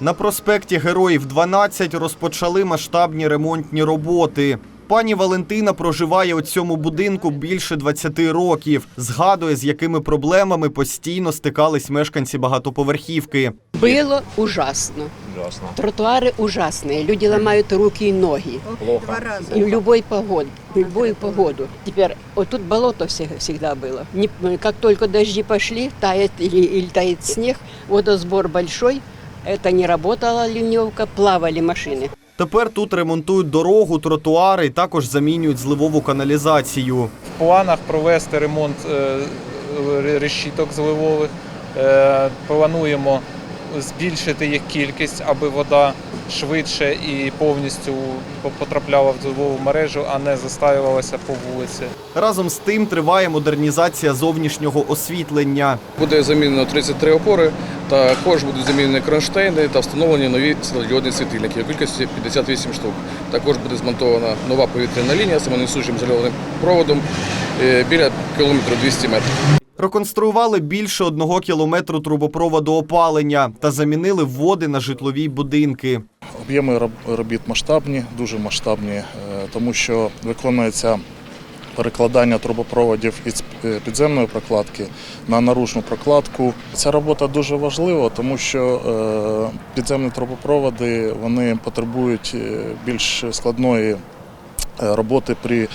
На проспекті Героїв 12 розпочали масштабні ремонтні роботи. Пані Валентина проживає у цьому будинку більше 20 років. Згадує, з якими проблемами постійно стикались мешканці багатоповерхівки. Было ужасно. Ужасно. Тротуары ужасные. Люди ломают руки и ноги. Плохо. И в любой погоду. В любую погоду. Теперь вот тут болото всег- всегда было. Не- как только дожди пошли, тает или, или тает снег, водосбор большой. Это не работала ливневка, плавали машины. Тепер тут ремонтують дорогу, тротуари і також замінюють зливову каналізацію. В планах провести ремонт е, решіток зливових. Е, Плануємо збільшити їх кількість, аби вода швидше і повністю потрапляла в зливову мережу, а не застаювалася по вулиці. Разом з тим триває модернізація зовнішнього освітлення. Буде замінено 33 опори, також будуть замінені кронштейни та встановлені нові світлодіодні світильники у кількості 58 штук. Також буде змонтована нова повітряна лінія з самонесучим зальованим проводом е, біля кілометру 200 метрів. Реконструювали більше одного кілометру трубопроводу опалення та замінили вводи на житлові будинки. Об'єми робіт масштабні, дуже масштабні, е, тому що виконується перекладання трубопроводів із е, підземної прокладки на наружну прокладку. Ця робота дуже важлива, тому що е, підземні трубопроводи вони потребують більш складної роботи при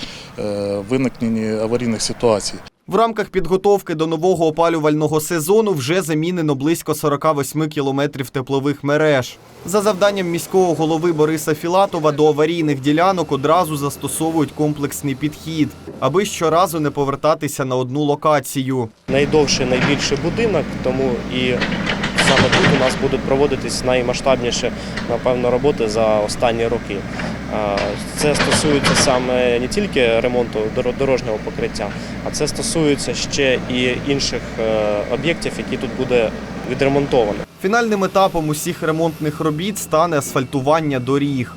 виникненні аварійних ситуацій. В рамках підготовки до нового опалювального сезону вже замінено близько 48 кілометрів теплових мереж. За завданням міського голови Бориса Філатова до аварійних ділянок одразу застосовують комплексний підхід, аби щоразу не повертатися на одну локацію. найдовший, найбільший будинок, тому і саме тут у нас будуть проводитись наймасштабніші, напевно, роботи за останні роки. Це стосується саме не тільки ремонту доро- дорожнього покриття, а це стосується ще і інших е, об'єктів, які тут буде відремонтовано. Фінальним етапом усіх ремонтних робіт стане асфальтування доріг.